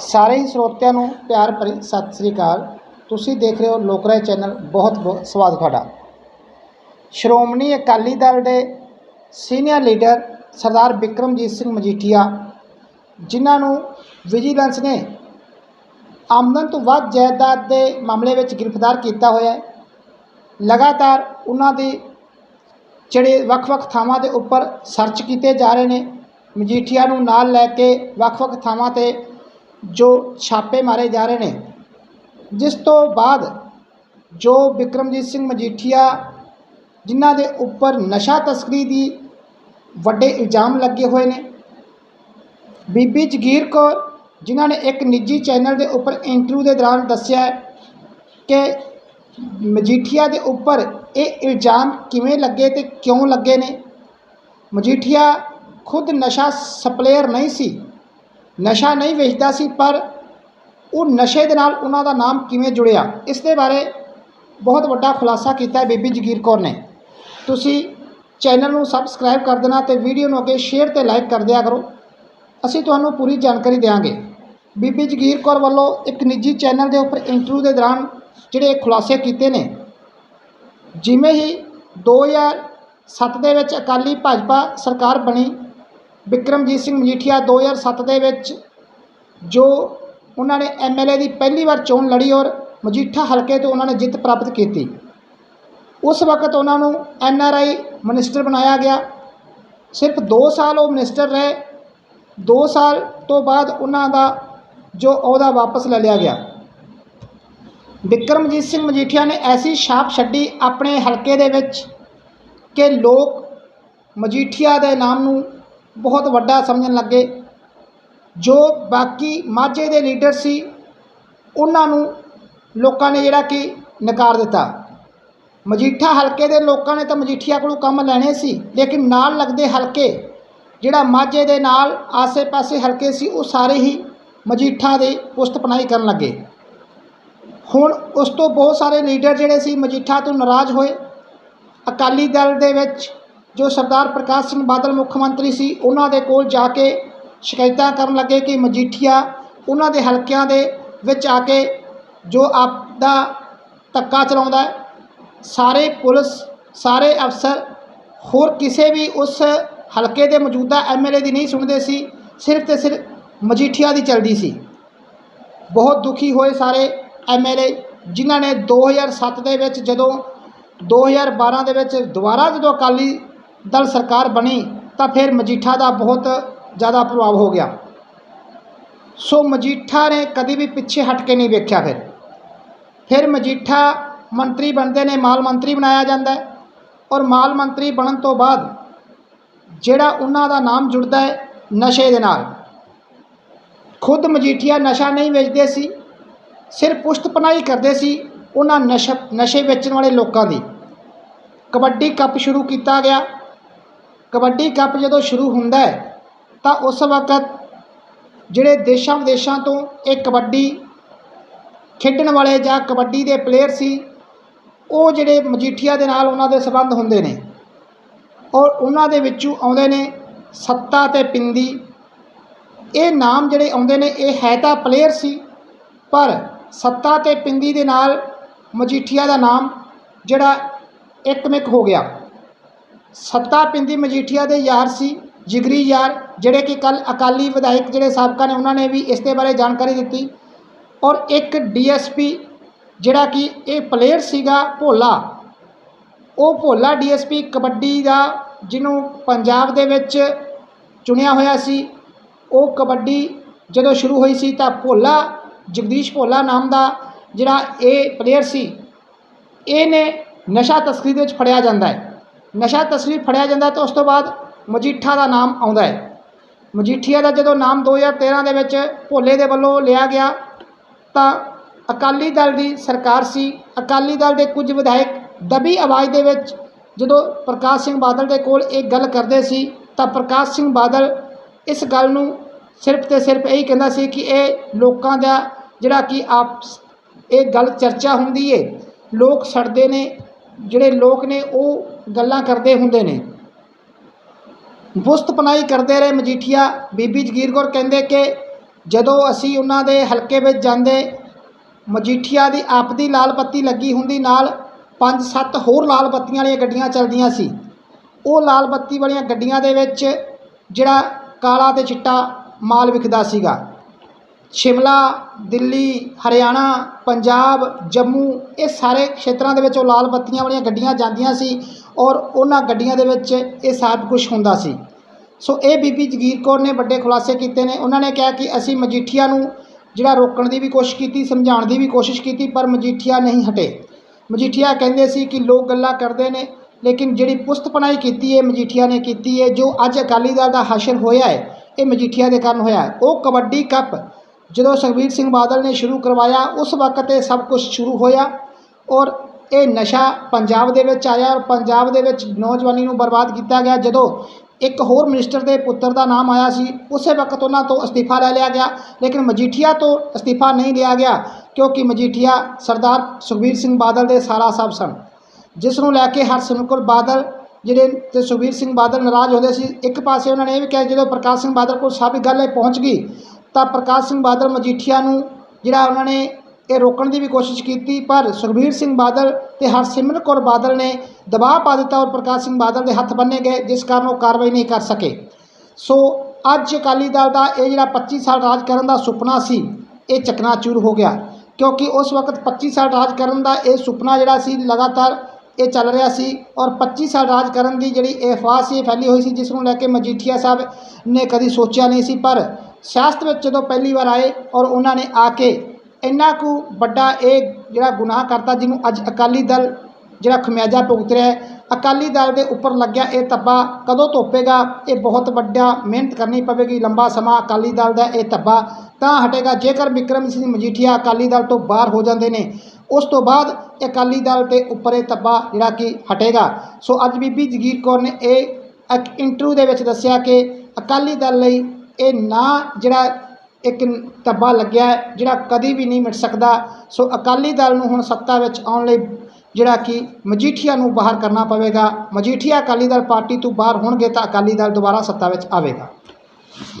ਸਾਰੇ ਹੀ ਸਰੋਤਿਆਂ ਨੂੰ ਪਿਆਰ ਭਰੀ ਸਤਿ ਸ੍ਰੀ ਅਕਾਲ। ਤੁਸੀਂ ਦੇਖ ਰਹੇ ਹੋ ਲੋਕਰਾਏ ਚੈਨਲ। ਬਹੁਤ ਬਹੁਤ ਸਵਾਗਤ ਤੁਹਾਡਾ। ਸ਼੍ਰੋਮਣੀ ਅਕਾਲੀ ਦਲ ਦੇ ਸੀਨੀਅਰ ਲੀਡਰ ਸਰਦਾਰ ਬਿਕਰਮਜੀਤ ਸਿੰਘ ਮਜੀਠੀਆ, ਜਿਨ੍ਹਾਂ ਨੂੰ ਵਿਜੀਲੈਂਸ ਨੇ ਆਮਦਨ ਤੋਂ ਵੱਧ ਜਾਇਦਾਦ ਦੇ ਮਾਮਲੇ ਵਿੱਚ ਗ੍ਰਿਫਤਾਰ ਕੀਤਾ ਹੋਇਆ ਹੈ। ਲਗਾਤਾਰ ਉਹਨਾਂ ਦੀ ਜਿਹੜੇ ਵੱਖ-ਵੱਖ ਥਾਵਾਂ ਦੇ ਉੱਪਰ ਸਰਚ ਕੀਤੇ ਜਾ ਰਹੇ ਨੇ। ਮਜੀਠੀਆ ਨੂੰ ਨਾਲ ਲੈ ਕੇ ਵੱਖ-ਵੱਖ ਥਾਵਾਂ ਤੇ ਜੋ ਛਾਪੇ ਮਾਰੇ ਜਾ ਰਹੇ ਨੇ। ਜਿਸ ਤੋਂ ਬਾਅਦ ਜੋ ਬਿਕਰਮਜੀਤ ਸਿੰਘ ਮਜੀਠੀਆ ਜਿਨ੍ਹਾਂ ਦੇ ਉੱਪਰ ਨਸ਼ਾ ਤਸਕਰੀ ਦੀ ਵੱਡੇ ਇਲਜ਼ਾਮ ਲੱਗੇ ਹੋਏ ਨੇ। ਬੀਬੀ ਜਗੀਰ ਕੌਰ, ਜਿਨ੍ਹਾਂ ਨੇ ਇੱਕ ਨਿੱਜੀ ਚੈਨਲ ਦੇ ਉੱਪਰ ਇੰਟਰਵਿਊ ਦੇ ਦੌਰਾਨ ਦੱਸਿਆ ਕਿ ਮਜੀਠੀਆ ਦੇ ਉੱਪਰ ਇਹ ਇਲਜ਼ਾਮ ਕਿਵੇਂ ਲੱਗੇ ਤੇ ਕਿਉਂ ਲੱਗੇ ਨੇ। ਮਜੀਠੀਆ ਖੁਦ ਨਸ਼ਾ ਸਪਲੇਅਰ ਨਹੀਂ ਸੀ। ਨਸ਼ਾ ਨਹੀਂ ਵੇਚਦਾ ਸੀ, ਪਰ ਉਹ ਨਸ਼ੇ ਦੇ ਨਾਲ ਉਹਨਾਂ ਦਾ ਨਾਮ ਕਿਵੇਂ ਜੁੜਿਆ? ਇਸ ਦੇ ਬਾਰੇ ਬਹੁਤ ਵੱਡਾ ਖੁਲਾਸਾ ਕੀਤਾ ਹੈ ਬੀਬੀ ਜਗੀਰ ਕੌਰ ਨੇ। ਤੁਸੀਂ ਚੈਨਲ ਨੂੰ ਸਬਸਕ੍ਰਾਈਬ ਕਰ ਦੇਣਾ ਤੇ ਵੀਡੀਓ ਨੂੰ ਅੱਗੇ ਸ਼ੇਅਰ ਤੇ ਲਾਈਕ ਕਰ ਦਿਆ ਕਰੋ। ਅਸੀਂ ਤੁਹਾਨੂੰ ਪੂਰੀ ਜਾਣਕਾਰੀ ਦੇਵਾਂਗੇ ਬੀਬੀ ਜਗੀਰ ਕੌਰ ਵੱਲੋਂ ਇੱਕ ਨਿੱਜੀ ਚੈਨਲ ਦੇ ਉੱਪਰ ਇੰਟਰਵਿਊ ਦੇ ਦੌਰਾਨ ਜਿਹੜੇ ਖੁਲਾਸੇ ਕੀਤੇ ਨੇ, ਜਿਵੇਂ ਹੀ 2007 ਦੇ ਵਿੱਚ ਅਕਾਲੀ ਭਾਜਪਾ ਸਰਕਾਰ ਬਣੀ ਬਿਕਰਮਜੀਤ ਸਿੰਘ ਮਜੀਠੀਆ 2007 ਦੇ ਵਿੱਚ ਜੋ ਉਹਨਾਂ ਨੇ ਐਮਐਲਏ ਦੀ ਪਹਿਲੀ ਵਾਰ ਚੋਣ ਲੜੀ ਔਰ ਮਜੀਠਾ ਹਲਕੇ ਤੋਂ ਉਹਨਾਂ ਨੇ ਜਿੱਤ ਪ੍ਰਾਪਤ ਕੀਤੀ। ਉਸ ਵਕਤ ਉਹਨਾਂ ਨੂੰ ਐਨਆਰਆਈ ਮਿਨਿਸਟਰ ਬਣਾਇਆ ਗਿਆ। ਸਿਰਫ 2 ਸਾਲ ਉਹ ਮਿਨਿਸਟਰ ਰਹੇ। 2 ਸਾਲ ਤੋਂ ਬਾਅਦ ਉਹਨਾਂ ਦਾ ਜੋ ਅਹੁਦਾ ਵਾਪਸ ਲੈ ਲਿਆ ਗਿਆ। ਬਿਕਰਮਜੀਤ ਸਿੰਘ ਮਜੀਠੀਆ ਨੇ ਐਸੀ ਛਾਪ ਛੱਡੀ ਆਪਣੇ ਹਲਕੇ ਦੇ ਵਿੱਚ ਕਿ ਲੋਕ ਮਜੀਠੀਆ ਦੇ ਨਾਮ ਨੂੰ ਬਹੁਤ ਵੱਡਾ ਸਮਝਣ ਲੱਗੇ। ਜੋ ਬਾਕੀ ਮਾਝੇ ਦੇ ਲੀਡਰ ਸੀ, ਉਹਨਾਂ ਨੂੰ ਲੋਕਾਂ ਨੇ ਜਿਹੜਾ ਕਿ ਨਕਾਰ ਦਿੱਤਾ। ਮਜੀਠਾ ਹਲਕੇ ਦੇ ਲੋਕਾਂ ਨੇ ਤਾਂ ਮਜੀਠੀਆ ਕੋਲੋਂ ਕੰਮ ਲੈਣੇ ਸੀ, ਲੇਕਿਨ ਨਾਲ ਲੱਗਦੇ ਹਲਕੇ, ਜਿਹੜਾ ਮਾਝੇ ਦੇ ਨਾਲ ਆਸੇ-ਪਾਸੇ ਹਲਕੇ ਸੀ, ਉਹ ਸਾਰੇ ਹੀ ਮਜੀਠਾ ਦੇ ਪੁਸ਼ਤਪਨਾਈ ਕਰਨ ਲੱਗੇ। ਹੁਣ ਉਸ ਤੋਂ ਬਹੁਤ ਸਾਰੇ ਲੀਡਰ ਜਿਹੜੇ ਸੀ, ਮਜੀਠਾ ਤੋਂ ਨਾਰਾਜ਼ ਹੋਏ। ਅਕਾਲੀ ਦਲ ਦੇ ਵਿੱਚ ਜੋ ਸਰਦਾਰ ਪ੍ਰਕਾਸ਼ ਸਿੰਘ ਬਾਦਲ ਮੁੱਖ ਮੰਤਰੀ ਸੀ, ਉਹਨਾਂ ਦੇ ਕੋਲ ਜਾ ਕੇ ਸ਼ਿਕਾਇਤਾਂ ਕਰਨ ਲੱਗੇ ਕਿ ਮਜੀਠੀਆ ਉਹਨਾਂ ਦੇ ਹਲਕਿਆਂ ਦੇ ਵਿੱਚ ਆ ਕੇ ਜੋ ਆਪ ਦਾ ਧੱਕਾ ਚਲਾਉਂਦਾ ਹੈ, ਸਾਰੇ ਪੁਲਿਸ, ਸਾਰੇ ਅਫਸਰ, ਹੋਰ ਕਿਸੇ ਵੀ ਉਸ ਹਲਕੇ ਦੇ ਮੌਜੂਦਾ ਐਮਐਲਏ ਦੀ ਨਹੀਂ ਸੁਣਦੇ ਸੀ, ਸਿਰਫ ਤੇ ਸਿਰਫ ਮਜੀਠੀਆ ਦੀ ਚੱਲਦੀ ਸੀ। ਬਹੁਤ ਦੁਖੀ ਹੋਏ ਸਾਰੇ ਐਮਐਲਏ ਜਿਨ੍ਹਾਂ ਨੇ 2007 ਦੇ ਵਿੱਚ ਜਦੋਂ 2012 ਦੇ ਵਿੱਚ ਦੁਬਾਰਾ ਜਦੋਂ ਅਕਾਲੀ ਦਲ ਸਰਕਾਰ ਬਣੀ ਤਾਂ ਫਿਰ ਮਜੀਠਾ ਦਾ ਬਹੁਤ ਜ਼ਿਆਦਾ ਪ੍ਰਭਾਵ ਹੋ ਗਿਆ। ਸੋ ਮਜੀਠਾ ਨੇ ਕਦੀ ਵੀ ਪਿੱਛੇ ਹਟ ਕੇ ਨਹੀਂ ਵੇਖਿਆ ਫਿਰ। ਫਿਰ ਮਜੀਠਾ ਮੰਤਰੀ ਬਣਦੇ ਨੇ, ਮਾਲ ਮੰਤਰੀ ਬਣਾਇਆ ਜਾਂਦਾ ਔਰ ਮਾਲ ਮੰਤਰੀ ਬਣਨ ਤੋਂ ਬਾਅਦ ਜਿਹੜਾ ਉਹਨਾਂ ਦਾ ਨਾਮ ਜੁੜਦਾ ਹੈ ਨਸ਼ੇ ਦੇ ਨਾਲ। ਖੁਦ ਮਜੀਠੀਆ ਨਸ਼ਾ ਨਹੀਂ ਵੇਚਦੇ ਸੀ, ਸਿਰਫ ਪੁਸ਼ਤ ਕਰਦੇ ਸੀ ਉਹਨਾਂ ਨਸ਼ਾ, ਨਸ਼ੇ ਵੇਚਣ ਵਾਲੇ ਲੋਕਾਂ ਦੀ। ਕਬੱਡੀ ਕੱਪ ਸ਼ੁਰੂ ਕੀਤਾ ਗਿਆ ਕਬੱਡੀ ਕੱਪ ਜਦੋਂ ਸ਼ੁਰੂ ਹੁੰਦਾ ਹੈ, ਤਾਂ ਉਸ ਵਕਤ ਜਿਹੜੇ ਦੇਸ਼ਾਂ ਵਿਦੇਸ਼ਾਂ ਤੋਂ ਇਹ ਕਬੱਡੀ ਖੇਡਣ ਵਾਲੇ ਜਾਂ ਕਬੱਡੀ ਦੇ ਪਲੇਅਰ ਸੀ, ਉਹ ਜਿਹੜੇ ਮਜੀਠੀਆ ਦੇ ਨਾਲ ਉਹਨਾਂ ਦੇ ਸਬੰਧ ਹੁੰਦੇ ਨੇ, ਔਰ ਉਹਨਾਂ ਦੇ ਵਿੱਚੋਂ ਆਉਂਦੇ ਨੇ ਸੱਤਾ ਤੇ ਪਿੰਦੀ। ਇਹ ਨਾਮ ਜਿਹੜੇ ਆਉਂਦੇ ਨੇ, ਇਹ ਹੈ ਤਾਂ ਪਲੇਅਰ ਸੀ, ਪਰ ਸੱਤਾ ਤੇ ਪਿੰਦੀ ਦੇ ਨਾਲ ਮਜੀਠੀਆ ਦਾ ਨਾਮ ਜਿਹੜਾ ਇੱਕਮਿਕ ਹੋ ਗਿਆ। ਸੱਤਾ ਪਿੰਦੀ ਮਜੀਠੀਆ ਦੇ ਯਾਰ ਸੀ, ਜਿਗਰੀ ਯਾਰ, ਜਿਹੜੇ ਕਿ ਕੱਲ ਅਕਾਲੀ ਵਿਧਾਇਕ ਜਿਹੜੇ ਸਾਬਕਾ ਨੇ, ਉਹਨਾਂ ਨੇ ਵੀ ਇਸ ਦੇ ਬਾਰੇ ਜਾਣਕਾਰੀ ਦਿੱਤੀ। ਔਰ ਇੱਕ ਡੀਐਸਪੀ ਜਿਹੜਾ ਕਿ ਇਹ ਪਲੇਅਰ ਸੀਗਾ ਭੋਲਾ, ਉਹ ਭੋਲਾ ਡੀਐਸਪੀ ਕਬੱਡੀ ਦਾ ਜਿਹਨੂੰ ਪੰਜਾਬ ਦੇ ਵਿੱਚ ਚੁਣਿਆ ਹੋਇਆ ਸੀ, ਉਹ ਕਬੱਡੀ ਜਦੋਂ ਸ਼ੁਰੂ ਹੋਈ ਸੀ ਤਾਂ ਭੋਲਾ, ਜਗਦੀਸ਼ ਭੋਲਾ ਨਾਮ ਦਾ ਜਿਹੜਾ ਇਹ ਪਲੇਅਰ ਸੀ, ਇਹਨੇ ਨਸ਼ਾ ਤਸਕਰੀ ਦੇ ਵਿੱਚ ਫੜਿਆ ਜਾਂਦਾ ਹੈ। ਨਸ਼ਾ ਤਸਵੀਰ ਫੜਿਆ ਜਾਂਦਾ ਤਾਂ ਉਸ ਤੋਂ ਬਾਅਦ ਮਜੀਠਾ ਦਾ ਨਾਮ ਆਉਂਦਾ ਹੈ। ਮਜੀਠੀਆ ਦਾ ਜਦੋਂ ਨਾਮ 2013 ਦੇ ਵਿੱਚ ਭੋਲੇ ਦੇ ਵੱਲੋਂ ਲਿਆ ਗਿਆ, ਤਾਂ ਅਕਾਲੀ ਦਲ ਦੀ ਸਰਕਾਰ ਸੀ। ਅਕਾਲੀ ਦਲ ਦੇ ਕੁਝ ਵਿਧਾਇਕ ਦਬੀ ਆਵਾਜ਼ ਦੇ ਵਿੱਚ ਜਦੋਂ ਪ੍ਰਕਾਸ਼ ਸਿੰਘ ਬਾਦਲ ਦੇ ਕੋਲ ਇਹ ਗੱਲ ਕਰਦੇ ਸੀ, ਤਾਂ ਪ੍ਰਕਾਸ਼ ਸਿੰਘ ਬਾਦਲ ਇਸ ਗੱਲ ਨੂੰ ਸਿਰਫ ਤੇ ਸਿਰਫ ਇਹੀ ਕਹਿੰਦਾ ਸੀ ਕਿ ਇਹ ਲੋਕਾਂ ਦਾ ਜਿਹੜਾ ਕਿ ਆਪ ਇਹ ਗੱਲ ਚਰਚਾ ਹੁੰਦੀ ਏ। ਲੋਕ ਛੱਡਦੇ ਨੇ, ਜਿਹੜੇ ਲੋਕ ਨੇ ਉਹ ਗੱਲਾਂ ਕਰਦੇ ਹੁੰਦੇ ਨੇ। ਬੁਸਤਪਣਾਈ ਕਰਦੇ ਰਹੇ ਮਜੀਠੀਆ। ਬੀਬੀ ਜਗੀਰ ਕੌਰ ਕਹਿੰਦੇ ਕਿ ਜਦੋਂ ਅਸੀਂ ਉਹਨਾਂ ਦੇ ਹਲਕੇ ਵਿੱਚ ਜਾਂਦੇ, ਮਜੀਠੀਆ ਦੀ ਆਪਦੀ ਲਾਲ ਬੱਤੀ ਲੱਗੀ ਹੁੰਦੀ ਨਾਲ ਪੰਜ ਸੱਤ ਹੋਰ ਲਾਲ ਬੱਤੀਆਂ ਵਾਲੀਆਂ ਗੱਡੀਆਂ ਚੱਲਦੀਆਂ ਸੀ। ਉਹ ਲਾਲ ਬੱਤੀ ਵਾਲੀਆਂ ਗੱਡੀਆਂ ਦੇ ਵਿੱਚ ਜਿਹੜਾ ਕਾਲਾ ਤੇ ਚਿੱਟਾ ਮਾਲ ਵਿਕਦਾ ਸੀਗਾ। ਸ਼ਿਮਲਾ, ਦਿੱਲੀ, ਹਰਿਆਣਾ, ਪੰਜਾਬ, ਜੰਮੂ ਇਹ ਸਾਰੇ ਖੇਤਰਾਂ ਦੇ ਵਿੱਚ ਉਹ ਲਾਲ ਬੱਤੀਆਂ ਵਾਲੀਆਂ ਗੱਡੀਆਂ ਜਾਂਦੀਆਂ ਸੀ ਔਰ ਉਹਨਾਂ ਗੱਡੀਆਂ ਦੇ ਵਿੱਚ ਇਹ ਸਭ ਕੁਝ ਹੁੰਦਾ ਸੀ। ਸੋ ਇਹ ਬੀਬੀ ਜਗੀਰ ਕੌਰ ਨੇ ਵੱਡੇ ਖੁਲਾਸੇ ਕੀਤੇ ਨੇ। ਉਹਨਾਂ ਨੇ ਕਿਹਾ ਕਿ ਅਸੀਂ ਮਜੀਠੀਆ ਨੂੰ ਜਿਹੜਾ ਰੋਕਣ ਦੀ ਵੀ ਕੋਸ਼ਿਸ਼ ਕੀਤੀ, ਸਮਝਾਉਣ ਦੀ ਵੀ ਕੋਸ਼ਿਸ਼ ਕੀਤੀ, ਪਰ ਮਜੀਠੀਆ ਨਹੀਂ ਹਟੇ। ਮਜੀਠੀਆ ਕਹਿੰਦੇ ਸੀ ਕਿ ਲੋਕ ਗੱਲਾਂ ਕਰਦੇ ਨੇ, ਲੇਕਿਨ ਜਿਹੜੀ ਪੁਸਤਪਨਾਈ ਕੀਤੀ ਹੈ, ਮਜੀਠੀਆ ਨੇ ਕੀਤੀ ਹੈ, ਜੋ ਅੱਜ ਅਕਾਲੀ ਦਲ ਦਾ ਹਾਸ਼ਰ ਹੋਇਆ ਹੈ, ਇਹ ਮਜੀਠੀਆ ਦੇ ਕਾਰਨ ਹੋਇਆ ਉਹ ਕਬੱਡੀ ਕੱਪ ਜਦੋਂ ਸੁਖਬੀਰ ਸਿੰਘ ਬਾਦਲ ਨੇ ਸ਼ੁਰੂ ਕਰਵਾਇਆ, ਉਸ ਵਕਤ ਇਹ ਸਭ ਕੁਝ ਸ਼ੁਰੂ ਹੋਇਆ ਔਰ ਇਹ ਨਸ਼ਾ ਪੰਜਾਬ ਦੇ ਵਿੱਚ ਆਇਆ ਔਰ ਪੰਜਾਬ ਦੇ ਵਿੱਚ ਨੌਜਵਾਨੀ ਨੂੰ ਬਰਬਾਦ ਕੀਤਾ ਗਿਆ। ਜਦੋਂ ਇੱਕ ਹੋਰ ਮਿਨਿਸਟਰ ਦੇ ਪੁੱਤਰ ਦਾ ਨਾਮ ਆਇਆ ਸੀ, ਉਸੇ ਵਕਤ ਉਹਨਾਂ ਤੋਂ ਅਸਤੀਫਾ ਲੈ ਲਿਆ ਗਿਆ। ਲੇਕਿਨ ਮਜੀਠੀਆ ਤੋਂ ਅਸਤੀਫਾ ਨਹੀਂ ਲਿਆ ਗਿਆ ਕਿਉਂਕਿ ਮਜੀਠੀਆ ਸਰਦਾਰ ਸੁਖਬੀਰ ਸਿੰਘ ਬਾਦਲ ਦੇ ਸਾਰਾ ਸਭ ਸਨ। ਜਿਸ ਨੂੰ ਲੈ ਕੇ ਹਰਸਿਮਰਤ ਕੌਰ ਬਾਦਲ ਜਿਹੜੇ ਤੇ ਸੁਖਬੀਰ ਸਿੰਘ ਬਾਦਲ ਨਾਰਾਜ਼ ਹੁੰਦੇ ਸੀ, ਇੱਕ ਪਾਸੇ ਉਹਨਾਂ ਨੇ ਇਹ ਵੀ ਕਿਹਾ, ਜਦੋਂ ਪ੍ਰਕਾਸ਼ ਸਿੰਘ ਬਾਦਲ ਕੋਲ ਸਭ ਗੱਲ ਇਹ ਪਹੁੰਚ ਗਈ ਤਾਂ ਪ੍ਰਕਾਸ਼ ਸਿੰਘ ਬਾਦਲ ਮਜੀਠੀਆ ਨੂੰ ਜਿਹੜਾ ਉਹਨਾਂ ਨੇ ਇਹ ਰੋਕਣ ਦੀ ਵੀ ਕੋਸ਼ਿਸ਼ ਕੀਤੀ, ਪਰ ਸੁਖਬੀਰ ਸਿੰਘ ਬਾਦਲ ਤੇ ਹਰਸਿਮਰਤ ਕੌਰ ਬਾਦਲ ਨੇ ਦਬਾਅ ਪਾ ਦਿੱਤਾ ਔਰ ਪ੍ਰਕਾਸ਼ ਸਿੰਘ ਬਾਦਲ ਦੇ ਹੱਥ ਬੰਨੇ ਗਏ, ਜਿਸ ਕਾਰਨ ਉਹ ਕਾਰਵਾਈ ਨਹੀਂ ਕਰ ਸਕੇ। ਸੋ ਅੱਜ ਅਕਾਲੀ ਦਲ ਦਾ ਇਹ ਜਿਹੜਾ 25 ਸਾਲ ਰਾਜ ਕਰਨ ਦਾ ਸੁਪਨਾ ਸੀ, ਇਹ ਚਕਨਾਚੂਰ ਹੋ ਗਿਆ। ਕਿਉਂਕਿ ਉਸ ਵਕਤ 25 ਸਾਲ ਰਾਜ ਕਰਨ ਦਾ ਇਹ ਸੁਪਨਾ ਜਿਹੜਾ ਸੀ, ਲਗਾਤਾਰ ਇਹ ਚੱਲ ਰਿਹਾ ਸੀ ਔਰ 25 ਸਾਲ ਰਾਜ ਕਰਨ ਦੀ ਜਿਹੜੀ ਇਹ ਅਫਵਾਹ ਸੀ, ਇਹ ਫੈਲੀ ਹੋਈ ਸੀ, ਜਿਸ ਨੂੰ ਲੈ ਕੇ ਮਜੀਠੀਆ ਸਾਹਿਬ ਨੇ ਕਦੀ ਸੋਚਿਆ ਨਹੀਂ ਸੀ। ਪਰ ਸਿਆਸਤ ਵਿੱਚ ਜਦੋਂ ਪਹਿਲੀ ਵਾਰ ਆਏ ਔਰ ਉਹਨਾਂ ਨੇ ਆ ਕੇ ਇੰਨਾ ਕੁ ਵੱਡਾ ਇਹ ਜਿਹੜਾ ਗੁਨਾਹ ਕਰਤਾ ਜਿਹਨੂੰ ਅੱਜ ਅਕਾਲੀ ਦਲ ਜਿਹੜਾ ਖਮਿਆਜਾ ਭੁਗਤ ਰਿਹਾ ਹੈ, ਅਕਾਲੀ ਦਲ ਦੇ ਉੱਪਰ ਲੱਗਿਆ ਇਹ ਧੱਬਾ ਕਦੋਂ ਧੋਪੇਗਾ, ਇਹ ਬਹੁਤ ਵੱਡਾ ਮਿਹਨਤ ਕਰਨੀ ਪਵੇਗੀ, ਲੰਬਾ ਸਮਾਂ ਅਕਾਲੀ ਦਲ ਦਾ ਇਹ ਧੱਬਾ ਤਾਂ ਹਟੇਗਾ। ਜੇਕਰ ਵਿਕਰਮ ਸਿੰਘ ਮਜੀਠੀਆ ਅਕਾਲੀ ਦਲ ਤੋਂ ਬਾਹਰ ਹੋ ਜਾਂਦੇ ਨੇ, ਉਸ ਤੋਂ ਬਾਅਦ ਅਕਾਲੀ ਦਲ ਦੇ ਉੱਪਰ ਇਹ ਧੱਬਾ ਜਿਹੜਾ ਕਿ ਹਟੇਗਾ। ਸੋ ਅੱਜ ਬੀਬੀ ਜਗੀਰ ਕੌਰ ਨੇ ਇਹ ਇੱਕ ਇੰਟਰਵਿਊ ਦੇ ਵਿੱਚ ਦੱਸਿਆ ਕਿ ਅਕਾਲੀ ਦਲ ਲਈ ਇਹ ਨਾ ਜਿਹੜਾ ਇੱਕ ਧੱਬਾ ਲੱਗਿਆ ਜਿਹੜਾ ਕਦੀ ਵੀ ਨਹੀਂ ਮਿਟ ਸਕਦਾ। ਸੋ ਅਕਾਲੀ ਦਲ ਨੂੰ ਹੁਣ ਸੱਤਾ ਵਿੱਚ ਆਉਣ ਲਈ ਜਿਹੜਾ ਕਿ ਮਜੀਠੀਆ ਨੂੰ ਬਾਹਰ ਕਰਨਾ ਪਵੇਗਾ। ਮਜੀਠੀਆ ਅਕਾਲੀ ਦਲ ਪਾਰਟੀ ਤੋਂ ਬਾਹਰ ਹੋਣਗੇ ਤਾਂ ਅਕਾਲੀ ਦਲ ਦੁਬਾਰਾ ਸੱਤਾ ਵਿੱਚ ਆਵੇਗਾ।